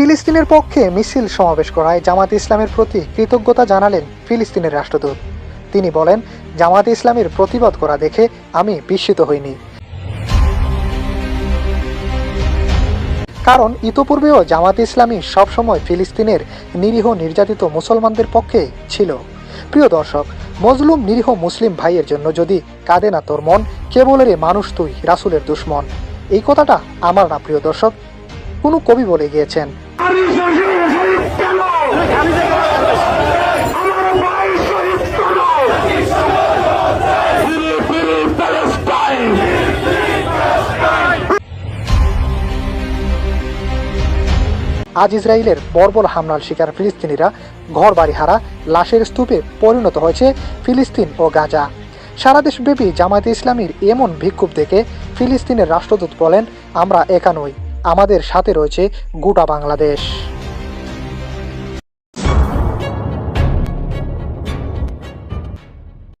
ফিলিস্তিনের পক্ষে মিছিল সমাবেশ করায় জামাত ইসলামের প্রতি কৃতজ্ঞতা জানালেন ফিলিস্তিনের রাষ্ট্রদূত। তিনি বলেন জামাত ইসলামের প্রতিবাদ করা দেখে আমি বিস্মিত হইনি। কারণ ইতোপূর্বেও জামাত ইসলামী সবসময় ফিলিস্তিনের নিরীহ নির্যাতিত মুসলমানদের পক্ষে ছিল। প্রিয় দর্শক, মজলুম নিরীহ মুসলিম ভাইয়ের জন্য যদি কাঁদে না তোর মন কেবলের মানুষ তুই, রাসুলের দুশ্মন। এই কথাটা আমার না, প্রিয় দর্শক, কোনো কবি বলে গিয়েছেন। আজ ইসরায়েলের বর্বর হামলার শিকার ফিলিস্তিনিরা ঘর বাড়ি হারা, লাশের স্তূপে পরিণত হয়েছে ফিলিস্তিন ও গাজা। সারা দেশব্যাপী জামায়াতে ইসলামীর এমন বিক্ষোভ দেখে ফিলিস্তিনের রাষ্ট্রদূত বলেন, আমরা একা নই। আমাদের সাথে রয়েছে গোটা বাংলাদেশ।